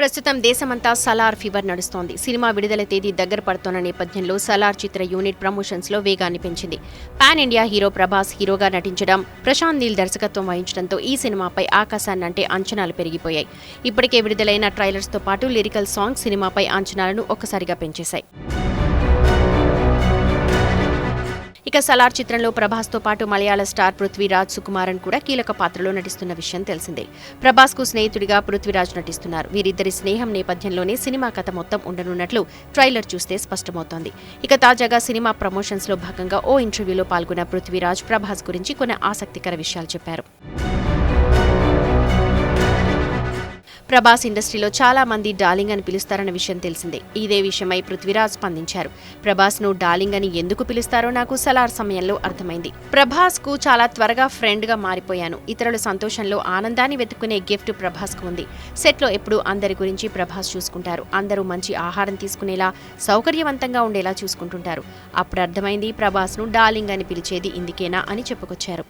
ప్రస్తుతం దేశమంతా సలార్ ఫీవర్ నడుస్తోంది. సినిమా విడుదల తేదీ దగ్గర పడుతున్న నేపథ్యంలో సలార్ చిత్ర యూనిట్ ప్రమోషన్స్లో వేగాన్ని పెంచింది. పాన్ ఇండియా హీరో ప్రభాస్ హీరోగా నటించడం ప్రశాంత్ నీల్ దర్శకత్వం వహించడంతో ఈ సినిమాపై ఆకాశాన్నంటే అంచనాలు పెరిగిపోయాయి. ఇప్పటికే విడుదలైన ట్రైలర్స్తో పాటు లిరికల్ సాంగ్ సినిమాపై అంచనాలను ఒక్కసారిగా పెంచేశాయి. ఇక సలార్ చిత్రంలో ప్రభాస్తో పాటు మలయాళ స్టార్ పృథ్వీరాజ్ సుకుమారన్ కూడా కీలక పాత్రలో నటిస్తున్న విషయం తెలిసిందే. ప్రభాస్కు స్నేహితుడిగా పృథ్వీరాజ్ నటిస్తున్నారు. వీరిద్దరి స్నేహం నేపథ్యంలోనే సినిమా కథ మొత్తం ఉండనున్నట్లు ట్రైలర్ చూస్తే స్పష్టమవుతోంది. ఇక తాజాగా సినిమా ప్రమోషన్స్లో భాగంగా ఓ ఇంటర్వ్యూలో పాల్గొన్న పృథ్వీరాజ్ ప్రభాస్ గురించి కొన్ని ఆసక్తికర విషయాలు చెప్పారు. ప్రభాస్ ఇండస్ట్రీలో చాలా మంది డార్లింగ్ అని పిలుస్తారన్న విషయం తెలిసిందే. ఇదే విషయమై పృథ్వీరాజ్ స్పందించారు. ప్రభాస్ను డార్లింగ్ అని ఎందుకు పిలుస్తారో నాకు సలార్ సమయంలో అర్థమైంది. ప్రభాస్కు చాలా త్వరగా ఫ్రెండ్గా మారిపోయాను. ఇతరుల సంతోషంలో ఆనందాన్ని వెతుక్కునే గిఫ్ట్ ప్రభాస్కు ఉంది. సెట్లో ఎప్పుడు అందరి గురించి ప్రభాస్ చూసుకుంటారు. అందరూ మంచి ఆహారం తీసుకునేలా సౌకర్యవంతంగా ఉండేలా చూసుకుంటుంటారు. అప్పుడు అర్థమైంది ప్రభాస్ను డార్లింగ్ అని పిలిచేది ఇందుకేనా అని చెప్పుకొచ్చారు.